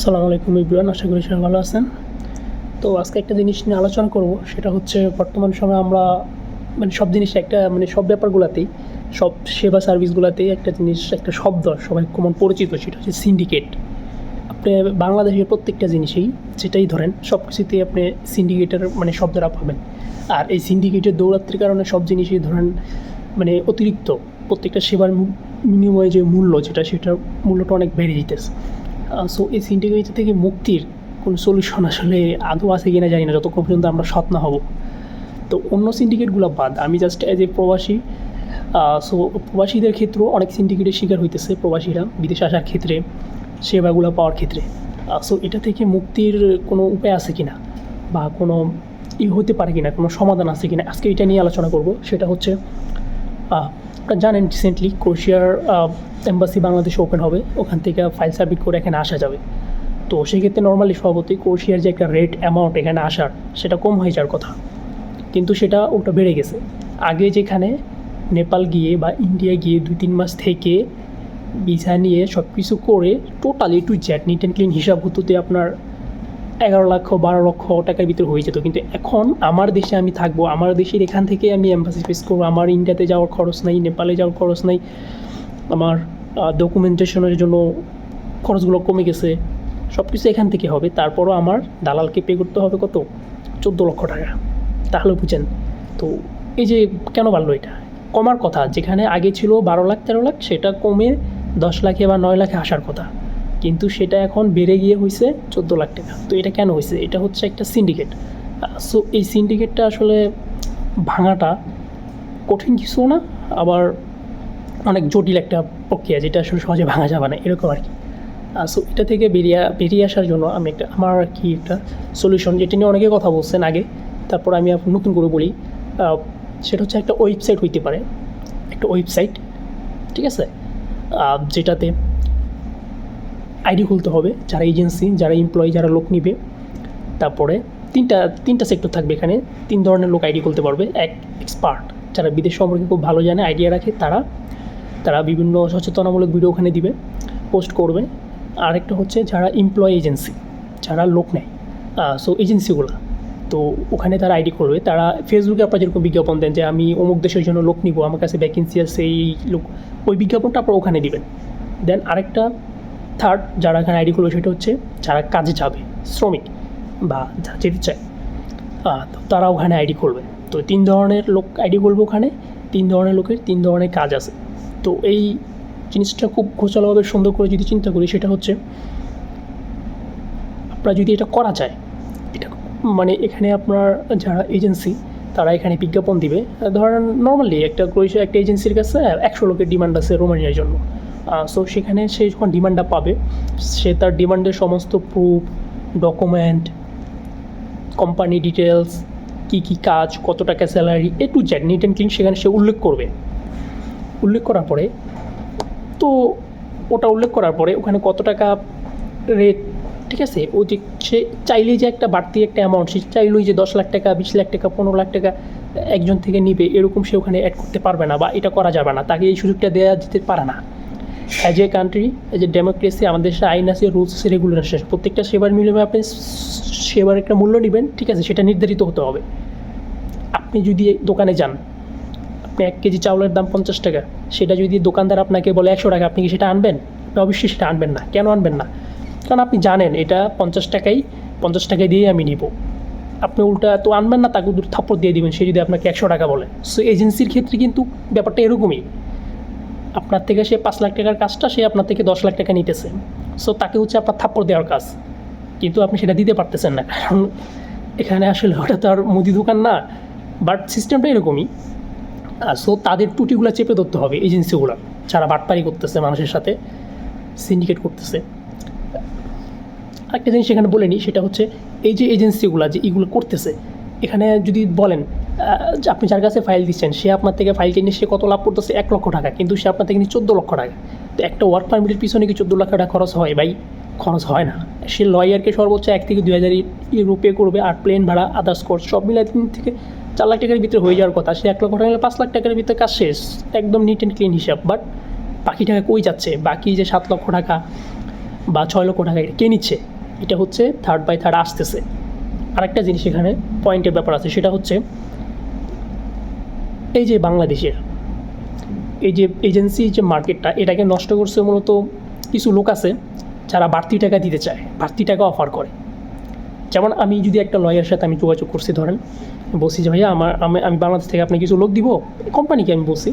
আসসালামু আলাইকুম ইব্রান আশা করি সবাই ভালো আছেন। তো আজকে একটা জিনিস নিয়ে আলোচনা করব, সেটা হচ্ছে বর্তমান সময়ে আমরা মানে সব জিনিস একটা মানে সব ব্যাপারগুলোতেই, সব সেবা সার্ভিসগুলোতেই একটা জিনিস, একটা শব্দ সবাই কমন পরিচিত, সেটা হচ্ছে সিন্ডিকেট আপনি বাংলাদেশের প্রত্যেকটা জিনিসেই যেটাই ধরেন সব কিছুতেই আপনি সিন্ডিকেটের মানে শব্দটা পাবেন। আর এই সিন্ডিকেটের দৌরাত্রির কারণে সব জিনিসই ধরেন মানে অতিরিক্ত। প্রত্যেকটা সেবার বিনিময়ে যে মূল্য, যেটা সেটার মূল্যটা অনেক বেড়ে যেতেছে। সো এই সিন্ডিকেট থেকে মুক্তির কোনো সলিউশন আসলে আদৌ আছে কিনা জানি না, যতক্ষণ পর্যন্ত আমরা সৎ না হব। তো অন্য সিন্ডিকেটগুলো বাদ, আমি জাস্ট অ্যাজ এ প্রবাসী সো প্রবাসীদের ক্ষেত্রেও অনেক সিন্ডিকেটের শিকার হইতেছে প্রবাসীরা, বিদেশে আসার ক্ষেত্রে, সেবাগুলো পাওয়ার ক্ষেত্রে। সো এটা থেকে মুক্তির কোনো উপায় আছে কিনা বা কোনো ই হতে পারে কিনা, কোনো সমাধান আছে কিনা, আজকে এটা নিয়ে আলোচনা করব। সেটা হচ্ছে আপনারা জানেন রিসেন্টলি ক্রোশিয়ার এম্বাসি বাংলাদেশে ওপেন হবে, ওখান থেকে ফাইল সাবমিট করে এখানে আসা যাবে। তো সেক্ষেত্রে নর্মালি সভাপতি ক্রোশিয়ার যে একটা রেট অ্যামাউন্ট এখানে আসার, সেটা কম হয়ে যাওয়ার কথা। কিন্তু সেটা ওটা বেড়ে গেছে। আগে যেখানে নেপাল গিয়ে বা ইন্ডিয়া গিয়ে দুই তিন মাস থেকে ভিসা নিয়ে সব কিছু করে টোটালি টু জ্যাট নিট অ্যান্ড ক্লিন হিসাব হতোতে আপনার এগারো লক্ষ বারো লক্ষ টাকার ভিতরে হয়ে যেত। কিন্তু এখন আমার দেশে আমি থাকব, আমার দেশের এখান থেকে আমি এম্বাসি ফেস করব। আমার ইন্ডিয়াতে যাওয়ার খরচ নাই, নেপালে যাওয়ার খরচ নাই। আমার ডকুমেন্টেশনের জন্য খরচগুলো কমে গেছে। সব কিছু এখান থেকে হবে। তারপরও আমার দালালকে পে করতে হবে কত? চোদ্দ লক্ষ টাকা। তাহলে বুঝেন। তো এই যে কেন বাড়লো এটা? কমার কথা। যেখানে আগে ছিল বারো লাখ, তেরো লাখ, সেটা কমে দশ লাখে বা নয় লাখে আসার কথা। কিন্তু সেটা এখন বেড়ে গিয়ে হয়েছে চোদ্দ লাখ টাকা। তো এটা কেন হয়েছে এটা হচ্ছে একটা সিন্ডিকেট সো এই সিন্ডিকেটটা আসলে ভাঙাটা কঠিন কিছু না, আবার অনেক জটিল একটা প্রক্রিয়া যেটা আসলে সহজে ভাঙা যাবে না, এরকম আর কি। সো এটা থেকে বেরিয়ে বেরিয়ে আসার জন্য আমি একটা, আমার কি একটা সলিউশন যেটা নিয়ে অনেকে কথা বলছেন আগে, তারপর আমি নতুন করে বলি। সেটা হচ্ছে একটা ওয়েবসাইট হইতে পারে। একটা ওয়েবসাইট ঠিক আছে? যেটাতে আইডি খুলতে হবে, যারা এজেন্সি, যারা এমপ্লয়ি যারা লোক নিবে। তারপরে তিনটা তিনটা সেক্টর থাকবে এখানে। তিন ধরনের লোক আইডি খুলতে পারবে। এক এক্সপার্ট যারা বিদেশ সম্পর্কে খুব ভালো জানে, আইডিয়া রাখে, তারা তারা বিভিন্ন সচেতনামূলক ভিডিও ওখানে দিবে পোস্ট করবে। আরেকটা হচ্ছে যারা এমপ্লয় এজেন্সি যারা লোক নেয়। সো এজেন্সিগুলো তো ওখানে তারা আইডি করবে তারা ফেসবুকে আপনার যেরকম বিজ্ঞাপন দেন যে, আমি অমুক দেশের জন্য লোক নিব, আমার কাছে ভ্যাকেন্সি আছে, এই লোক, ওই বিজ্ঞাপনটা আপনারা ওখানে দিবেন। দেন আরেকটা থার্ড যারা এখানে আইডি করবে সেটা হচ্ছে যারা কাজে যাবে, শ্রমিক বা যারা যেতে চায় তো তারা ওখানে আইডি করবে তো তিন ধরনের লোক আইডি করবে ওখানে, তিন ধরনের লোকের তিন ধরনের কাজ আছে। তো এই জিনিসটা খুব ঘোষালোভাবে সুন্দর করে যদি চিন্তা করি, সেটা হচ্ছে আপনার যদি এটা করা যায়, এটা মানে এখানে আপনার যারা এজেন্সি তারা এখানে বিজ্ঞাপন দিবে। ধরেন নর্মালি একটা ক্রোয়েশিয়া একটা এজেন্সির কাছে একশো লোকের ডিমান্ড আছে রোমানিয়ার জন্য। সো সেখানে সে যখন ডিমান্ডটা পাবে, সে তার ডিমান্ডের সমস্ত প্রুফ ডকুমেন্ট কোম্পানি ডিটেলস কী কী কাজ, কত টাকা salary a to neat and clean সেখানে সে উল্লেখ করবে। উল্লেখ করার পরে, তো ওটা উল্লেখ করার পরে ওখানে কত টাকা রেট ঠিক আছে? ও যে সে চাইলেই যে একটা বাড়তি একটা অ্যামাউন্ট সে চাইলেই যে দশ লাখ টাকা, বিশ লাখ টাকা, পনেরো লাখ টাকা একজন থেকে নিবে, এরকম সে ওখানে অ্যাড করতে পারবে না বা এটা করা যাবে না, তাকে এই সুযোগটা দেওয়া যেতে পারে না। As a country as a democracy আমাদের দেশে আইন আছে রুলস আছে রেগুলেশন আছে। প্রত্যেকটা সেবার মিলিয়ে আপনি সেবার একটা মূল্য নেবেন, ঠিক আছে? সেটা নির্ধারিত হতে হবে। আপনি যদি দোকানে যান, আপনি এক কেজি চাউলের দাম পঞ্চাশ টাকা। সেটা যদি দোকানদার আপনাকে বলে একশো টাকা, আপনি কি সেটা আনবেন? অবশ্যই সেটা আনবেন না। কেন আনবেন না? কারণ আপনি জানেন, এটা পঞ্চাশ টাকাই, পঞ্চাশ টাকায় দিয়েই আমি নিব। আপনি উল্টা তো আনবেন না, তাকে থাপ্পড় দিয়ে দিবেন, সে যদি আপনাকে একশো টাকা বলে। সো এজেন্সির ক্ষেত্রে কিন্তু ব্যাপারটা এরকমই। আপনার থেকে সে পাঁচ লাখ টাকার কাজটা সে আপনার থেকে দশ লাখ টাকা নিতেছে। সো তাকে হচ্ছে আপনার থাপ্পড় দেওয়ার কাজ। কিন্তু আপনি সেটা দিতে পারতেছেন না। কারণ এখানে আসলে ওটা তো আর মুদি দোকান না বাট সিস্টেমটা এরকমই। সো তাদের ত্রুটিগুলো চেপে ধরতে হবে এজেন্সিগুলো, যারা বাটপারি করতেছে মানুষের সাথে সিন্ডিকেট করতেছে। একটা জিনিস এখানে বলে নিই, সেটা হচ্ছে এই যে এজেন্সিগুলো যে এগুলো করতেছে, এখানে যদি বলেন আপনি যার কাছে ফাইল দিচ্ছেন, সে আপনার থেকে ফাইলটা নিয়ে সে কত লাভ করতেছে? এক লক্ষ টাকা। কিন্তু সে আপনার থেকে নিয়ে চোদ্দ লক্ষ টাকা। তো একটা ওয়ার্ক পারমিটের পিছনে কি চোদ্দ লক্ষ টাকা খরচ হয়? ভাই, খরচ হয় না। সে লয়ারকে সর্বোচ্চ এক থেকে দুই হাজার ইউরো পে করবে আর প্লেন ভাড়া আদার্স খরচ সব মিলাই তিন থেকে চার লাখ টাকার ভিতরে হয়ে যাওয়ার কথা। সে এক লক্ষ টাকা পাঁচ লাখ টাকার ভিতরে কাজ শেষ। একদম নিট অ্যান্ড ক্লিন হিসাব। বাট বাকি টাকা কই যাচ্ছে? বাকি যে সাত লক্ষ টাকা বা ছয় লক্ষ টাকা এটা কে নিচ্ছে? এটা হচ্ছে থার্ড বাই থার্ড আসতেছে। আরেকটা জিনিস এখানে পয়েন্টের ব্যাপার আছে। সেটা হচ্ছে এই যে বাংলাদেশের, এই যে এজেন্সি যে মার্কেটটা এটাকে নষ্ট করছে মূলত কিছু লোক আছে যারা বাড়তি টাকা দিতে চায়, বাড়তি টাকা অফার করে। যেমন আমি যদি একটা লয়ারের সাথে আমি যোগাযোগ করছি, ধরেন, বলছি যে, ভাইয়া, আমার, আমি আমি বাংলাদেশ থেকে আপনি কিছু লোক দিব? কোম্পানিকে আমি বলছি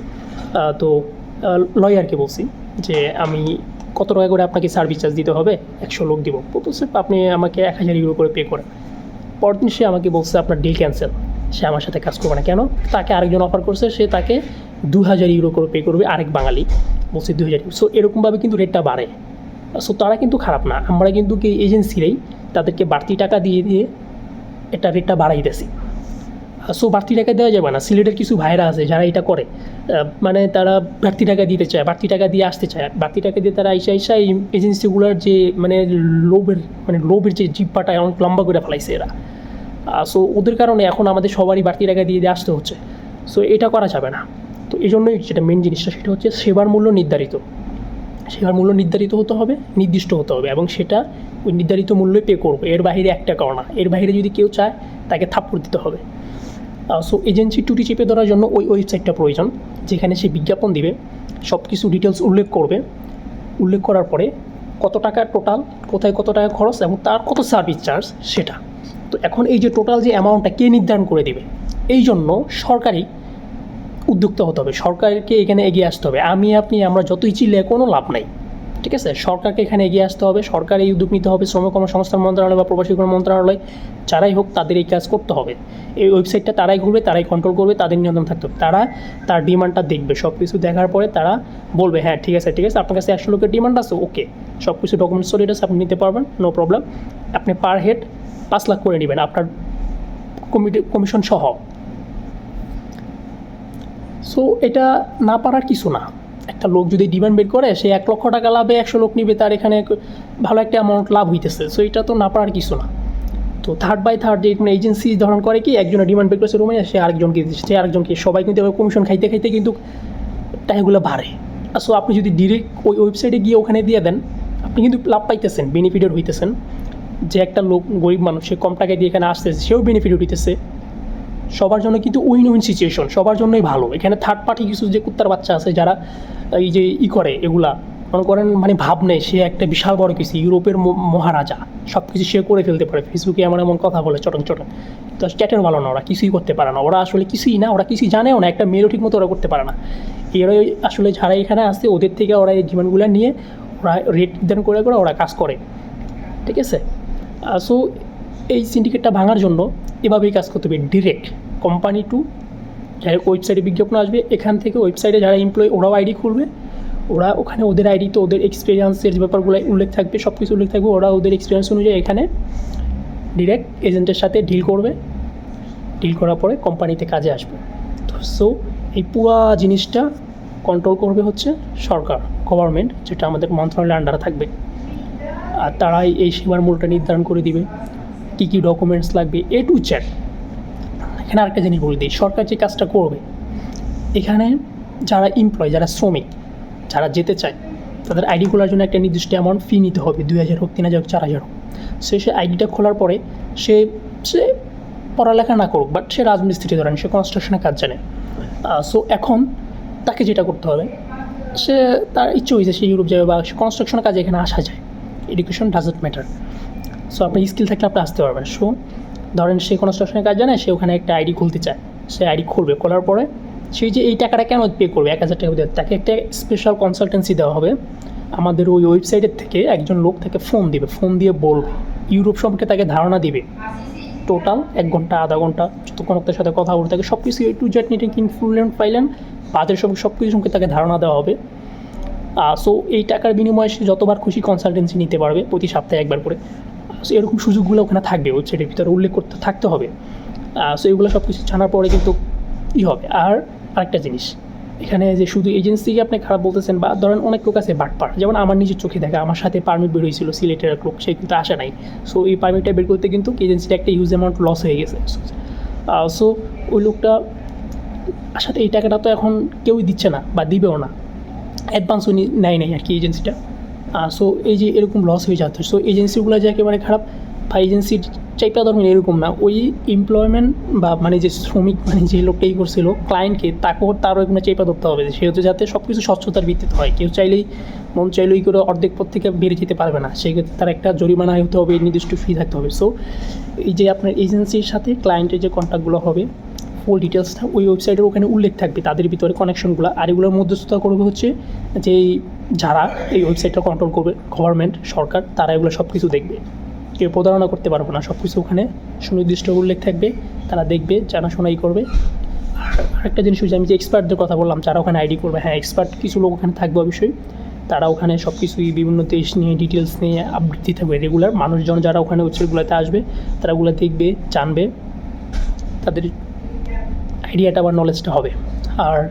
তো লয়ারকে বলছি যে, আমি কত টাকা করে আপনাকে সার্ভিস চার্জ দিতে হবে? একশো লোক দিব। বলছে আপনি আমাকে এক হাজার ইউরো করে পে করেন। পরদিন সে আমাকে বলছে, আপনার ডিল ক্যান্সেল সে আমার সাথে কাজ করবে না। কেন? তাকে আরেকজন অফার করছে, সে তাকে দু হাজার ইউরো করে পে করবে আরেক বাঙালি। বলছে দু হাজার সো এরকমভাবে কিন্তু রেটটা বাড়ে। সো তারা কিন্তু খারাপ না। আমরা কিন্তু কি এজেন্সিরাই তাদেরকে বাড়তি টাকা দিয়ে দিয়ে এটা রেটটা বাড়াইতেছি সো বাড়তি টাকা দেওয়া যাবে না। সিলেটের কিছু ভাইরা আছে যারা এটা করে। মানে তারা বাড়তি টাকা দিতে চায়, বাড়তি টাকা দিয়ে আসতে চায়। বাড়তি টাকা দিয়ে তারা আইসা আইসা এজেন্সিগুলোর যে মানে লোভের মানে লোভের যে জিব্বাটা অনেক লম্বা করে ফেলাইছে এরা। সো ওদের কারণে এখন আমাদের সবারই বাড়তি টাকা দিয়ে দিয়ে আসতে হচ্ছে। সো এটা করা যাবে না। তো এই জন্যই যেটা মেন জিনিসটা, সেটা হচ্ছে সেবার মূল্য নির্ধারিত। সেবার মূল্য নির্ধারিত হতে হবে, নির্দিষ্ট হতে হবে, এবং সেটা ওই নির্ধারিত মূল্যে পে করবে। এর বাইরে এক টাকাও না। এর বাইরে যদি কেউ চায়, তাকে থাপ্পড় দিতে হবে। সো এজেন্সি টুটি চেপে ধরার জন্য ওই ওয়েবসাইটটা প্রয়োজন, যেখানে সে বিজ্ঞাপন দিবে সব কিছু ডিটেলস উল্লেখ করবে। উল্লেখ করার পরে কত টাকা টোটাল কোথায় কত টাকা খরচ, এবং তার কত সার্ভিস চার্জ সেটা। তো এখন এই যে টোটাল যে অ্যামাউন্টটা কে নির্ধারণ করে দেবে? এই জন্য সরকারি উদ্যোক্তা হতে হবে। সরকারকে এখানে এগিয়ে আসতে হবে। আমি, আপনি, আমরা যতই চিল্লে কোনো লাভ নাই। ঠিক আছে? সরকারকে এখানে এগিয়ে আসতে হবে। সরকার এই উদ্যোগ নিতে হবে শ্রম কর্মসংস্থান মন্ত্রণালয় বা প্রবাসী কল্যাণ মন্ত্রণালয়, যারাই হোক তাদের এই কাজ করতে হবে। এই ওয়েবসাইটটা তারাই ঘুরবে, তারাই কন্ট্রোল করবে, তাদের নিয়ন্ত্রণ থাকতে হবে। তারা তার ডিমান্ডটা দেখবে। সব কিছু দেখার পরে তারা বলবে হ্যাঁ ঠিক আছে ঠিক আছে, আপনার কাছে একশো লোকের ডিমান্ড আছে ওকে সব কিছু ডকুমেন্টস সলিড আছে, আপনি নিতে পারবেন নো প্রবলেম আপনি পার হেড পাঁচ লাখ করে নেবেন আপনার কমিটি কমিশন সহ। সো এটা না পারার কিছু না। একটা লোক যদি ডিমান্ড বের করে, সে এক লক্ষ টাকা লাভে একশো লোক নিবে, তার এখানে ভালো একটা অ্যামাউন্ট লাভ হইতেছে। সো এটা তো না পারার কিছু না। তো থার্ড বাই থার্ড যে কোনো এজেন্সি ধরন করে কি একজনের ডিমান্ড বের করেছে রুমে সে আরেকজনকে দিচ্ছে সে আরেকজনকে, সবাই কিন্তু এবার কমিশন খাইতে খাইতে কিন্তু টাকাগুলো বাড়ে। সো আপনি যদি ডিরেক্ট ওই ওয়েবসাইটে গিয়ে ওখানে দিয়ে দেন, আপনি কিন্তু লাভ পাইতেছেন বেনিফিটেড হইতেছেন। যে একটা লোক গরিব মানুষ, সে কম টাকায় দিয়ে এখানে আসতেছে, সেও বেনিফিট হইতেছে সবার জন্য কিন্তু উইন উইন সিচুয়েশন সবার জন্যই ভালো। এখানে থার্ড পার্টি কিছু যে কুত্তার বাচ্চা আছে, যারা এই যে ই করে এগুলা, মনে করেন মানে ভাব নেই সে একটা বিশাল বড় কিছু, ইউরোপের মহারাজা সব কিছু সে করে ফেলতে পারে। ফেসবুকে এমন এমন কথা বলে চটন চটং। তো চ্যাটের ভালো না, ওরা কিছুই করতে পারে না। ওরা আসলে কিছুই না, ওরা কিছুই জানেও না, একটা মেয়েরও ঠিক মতো ওরা করতে পারে না। এরাই আসলে যারা এখানে আসছে ওদের থেকে ওরা এই জীবনগুলো নিয়ে ওরা রেট নির্ধারণ করে করে ওরা কাজ করে। ঠিক আছে? সো এই সিন্ডিকেটটা ভাঙার জন্য এভাবেই কাজ করতে হবে ডিরেক্ট কোম্পানি টু যাই ওয়েবসাইটে বিজ্ঞাপন আসবে, এখান থেকে ওয়েবসাইটে যারা এমপ্লয়ি ওরাও আইডি খুলবে। ওরা ওখানে ওদের আইডি তো ওদের এক্সপিরিয়েন্সের যে ব্যাপারগুলো উল্লেখ থাকবে সব কিছু উল্লেখ থাকবে, ওরা ওদের এক্সপিরিয়েন্স অনুযায়ী এখানে ডিরেক্ট এজেন্টের সাথে ডিল করবে। ডিল করার পরে কোম্পানিতে কাজে আসবে। তো সো এই পুরা জিনিসটা কন্ট্রোল করবে হচ্ছে সরকার গভর্নমেন্ট যেটা আমাদের মন্ত্রণালয়ের আন্ডারে থাকবে। আর তারাই এই সীমার মূলটা নির্ধারণ করে দিবে। কী কী ডকুমেন্টস লাগবে এ টু চ্যাট এখানে আরেকটা জিনিস বলে দিই, সরকার যে কাজটা করবে, এখানে যারা এমপ্লয় যারা শ্রমিক, যারা যেতে চায়, তাদের আইডি খোলার জন্য একটা নির্দিষ্ট অ্যামাউন্ট ফি নিতে হবে, দুই হাজার হোক, তিন হাজার হোক, চার হাজার হোক। সে সে আইডিটা খোলার পরে সে সে পড়ালেখা না করুক বাট সে রাজমিস্ত্রি ধরেন, সে কনস্ট্রাকশনের কাজ জানে। সো এখন তাকে যেটা করতে হবে, সে তার ইচ্ছে হয়েছে সে ইউরোপ যাবে বা কনস্ট্রাকশনের কাজে এখানে আসা যায়। এডুকেশন ডাজেন্ট ম্যাটার সো আপনি স্কিল থাকলে আপনি আসতে পারবেন। সো ধরেন সে কোনো কনস্ট্রাকশনের কাজ জানে, সে ওখানে একটা আইডি খুলতে চায়। সে আইডি খুলবে, খোলার পরে সেই যে এই টাকাটা কেন পে করবে? এক হাজার টাকা দেবে তাকে একটা স্পেশাল কনসালটেন্সি দেওয়া হবে। আমাদের ওই ওয়েবসাইটের থেকে একজন লোক তাকে ফোন দিবে। ফোন দিয়ে বলবে। ইউরোপ সম্পর্কে তাকে ধারণা দিবে। টোটাল এক ঘণ্টা, আধা ঘণ্টা যতক্ষণ আপনার সাথে কথা বলতে থাকে সব কিছু এ টু জেড নিটে ইনফ্লুয়েন্ট পাইলেন বাদের সব সব কিছু সম্পর্কে তাকে ধারণা দেওয়া হবে। সো এই টাকার বিনিময়ে সে যতবার খুশি কনসালটেন্সি নিতে পারবে, প্রতি সপ্তাহে একবার করে। সো এরকম সুযোগগুলো ওখানে থাকবে। ওয়েবসাইটের ভিতরে উল্লেখ করতে থাকতে হবে। সো এগুলো সব কিছু জানার পরে কিন্তু ই হবে। আর আরেকটা জিনিস, এখানে যে শুধু এজেন্সিকে আপনি খারাপ বলতেছেন বা ধরেন অনেক লোক আছে বাটপার যেমন আমার নিজের চোখে দেখা, আমার সাথে পারমিট বের হয়েছিল, সিলেটের লোক, সে কিন্তু আসে নাই। সো এই পারমিটটা বের করতে কিন্তু এজেন্সিটা একটা ইউজ অ্যামাউন্ট লস হয়ে গেছে। সো ওই লোকটা সাথে এই টাকাটা তো এখন কেউই দিচ্ছে না বা দিবেও না। অ্যাডভান্স উনি নেয় নাই আর কি এজেন্সিটা সো এই যে এরকম লস হয়ে যাচ্ছে সো এজেন্সিগুলো যে একেবারে খারাপ, বা এজেন্সির চাইটা ধরুন এরকম না। ওই এমপ্লয়মেন্ট বা মানে যে শ্রমিক মানে যে লোকটা ই করছিল ক্লায়েন্টকে তাকেও তারও এগুলো চেপা ধরতে হবে সেহেতু যাতে সব কিছু স্বচ্ছতার ভিত্তিতে হয়। কেউ চাইলেই, মন চাইলেই করে অর্ধেক পর থেকে বেড়ে যেতে পারবে না। সেক্ষেত্রে তার একটা জরিমানা হতে হবে নির্দিষ্ট ফি থাকতে হবে। সো এই যে আপনার এজেন্সির সাথে ক্লায়েন্টের যে কন্ট্যাক্টগুলো হবে ফুল ডিটেলসটা ওই ওয়েবসাইটের ওখানে উল্লেখ থাকবে, তাদের ভিতরে কানেকশনগুলো আর এগুলোর মধ্যস্থতা করবে হচ্ছে যে যারা এই ওয়েবসাইটটা কন্ট্রোল করবে গভর্নমেন্ট সরকার, তারা এগুলো সব কিছু দেখবে। কেউ প্রতারণা করতে পারবে না সব কিছু ওখানে সুনির্দিষ্ট উল্লেখ থাকবে, তারা দেখবে, জানাশোনাই করবে। আর আরেকটা জিনিস হচ্ছে, আমি যে এক্সপার্টদের কথা বললাম, যারা ওখানে আইডি করবে হ্যাঁ এক্সপার্ট কিছু লোক ওখানে থাকবে অবশ্যই। তারা ওখানে সব কিছুই বিভিন্ন দেশ নিয়ে ডিটেলস নিয়ে আপডেট থাকবে রেগুলার মানুষজন যারা ওখানে ওয়েবসাইটগুলোতে আসবে, তারা ওগুলো দেখবে, জানবে। তাদের আইডিয়াটা বা নলেজটা হবে। আর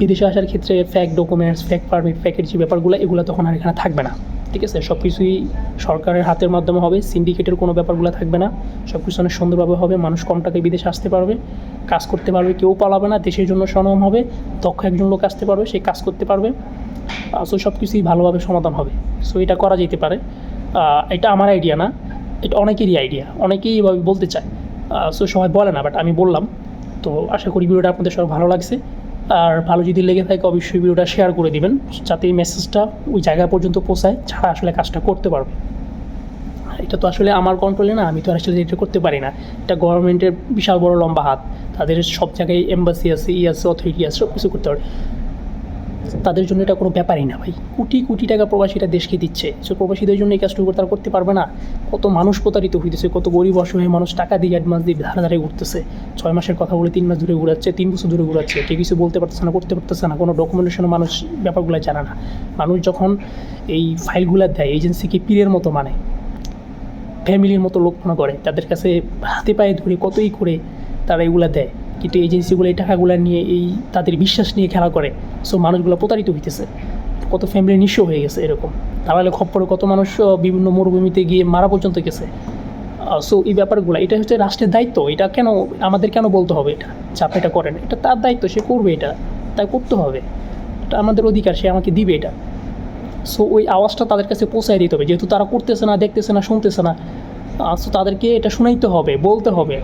বিদেশে আসার ক্ষেত্রে ফ্যাক ডকুমেন্টস ফ্যাক পারমিট ফ্যাকের যে ব্যাপারগুলো, এগুলো তখন আর এখানে থাকবে না। ঠিক আছে? সব কিছুই সরকারের হাতের মাধ্যমে হবে সিন্ডিকেটের কোনো ব্যাপারগুলো থাকবে না। সব কিছু অনেক সুন্দরভাবে হবে, মানুষ কম টাকায় বিদেশে আসতে পারবে, কাজ করতে পারবে, কেউ পালাবে না, দেশের জন্য সনম হবে, দক্ষ একজন লোক আসতে পারবে, সে কাজ করতে পারবে। সো সব কিছুই ভালোভাবে সমাধান হবে। সো এটা করা যেতে পারে। এটা আমার আইডিয়া না। এটা অনেকেরই আইডিয়া অনেকেই এভাবে বলতে চায়। সো সবাই বলে না বাট আমি বললাম। তো আশা করি ভিডিওটা আপনাদের সবার ভালো লাগছে। আর ভালো যদি লেগে থাকে, অবশ্যই ভিডিওটা শেয়ার করে দিবেন, যাতে এই মেসেজটা ওই জায়গা পর্যন্ত পৌঁছায়, ছাড়া আসলে কাজটা করতে পারবে। এটা তো আসলে আমার কন্ট্রোলে না, আমি তো আসলে এটা করতে পারি না। এটা গভর্নমেন্টের বিশাল বড় লম্বা হাত। তাদের সব জায়গায় এম্বাসি আছে, ই আছে অথরিটি আছে সব কিছু করতে পারে তাদের জন্য এটা কোনো ব্যাপারই না ভাই। কোটি কোটি টাকা প্রবাসীরা দেশকে দিচ্ছে। সে প্রবাসীদের জন্য এই কাজটুকু তারা করতে পারবে না। কত মানুষ প্রতারিত হইতেছে, কত গরিব অসহায় মানুষ টাকা দিয়ে অ্যাডভান্স দিয়ে ধারে ধারে ঘুরতেছে। ছয় মাসের কথা বলে তিন মাস ধরে ঘুরাচ্ছে, তিন বছর ধরে ঘুরাচ্ছে। কেউ কিছু বলতে পারতেছে না, করতে পারতেছে না। কোনো ডকুমেন্টেশন মানুষ ব্যাপারগুলো জানে না। মানুষ যখন এই ফাইলগুলো দেয় এজেন্সিকে পীরের মতো মানে ফ্যামিলির মতো লোক মনে করে, তাদের কাছে হাতে পায়ে ধরে কতই করে তারা এগুলো দেয়। কিন্তু এজেন্সিগুলো এই টাকাগুলো নিয়ে এই তাদের বিশ্বাস নিয়ে খেলা করে। সো মানুষগুলো প্রতারিত হইতেছে। কত ফ্যামিলি নিঃস্ব হয়ে গেছে এরকম। তাহলে খপ্পরে কত মানুষ বিভিন্ন মরুভূমিতে গিয়ে মারা পর্যন্ত গেছে। সো এই ব্যাপারগুলো, এটা হচ্ছে রাষ্ট্রের দায়িত্ব। এটা কেন, আমাদের কেন বলতে হবে এটা? চাপ এটা করেন। এটা তার দায়িত্ব, সে করবে এটা। তাই করতে হবে। এটা আমাদের অধিকার, সে আমাকে দিবে এটা। সো ওই আওয়াজটা তাদের কাছে পৌঁছায় দিতে হবে। যেহেতু তারা করতেছে না, দেখতেছে না, শুনতেছে না সো তাদেরকে এটা শোনাইতে হবে, বলতে হবে।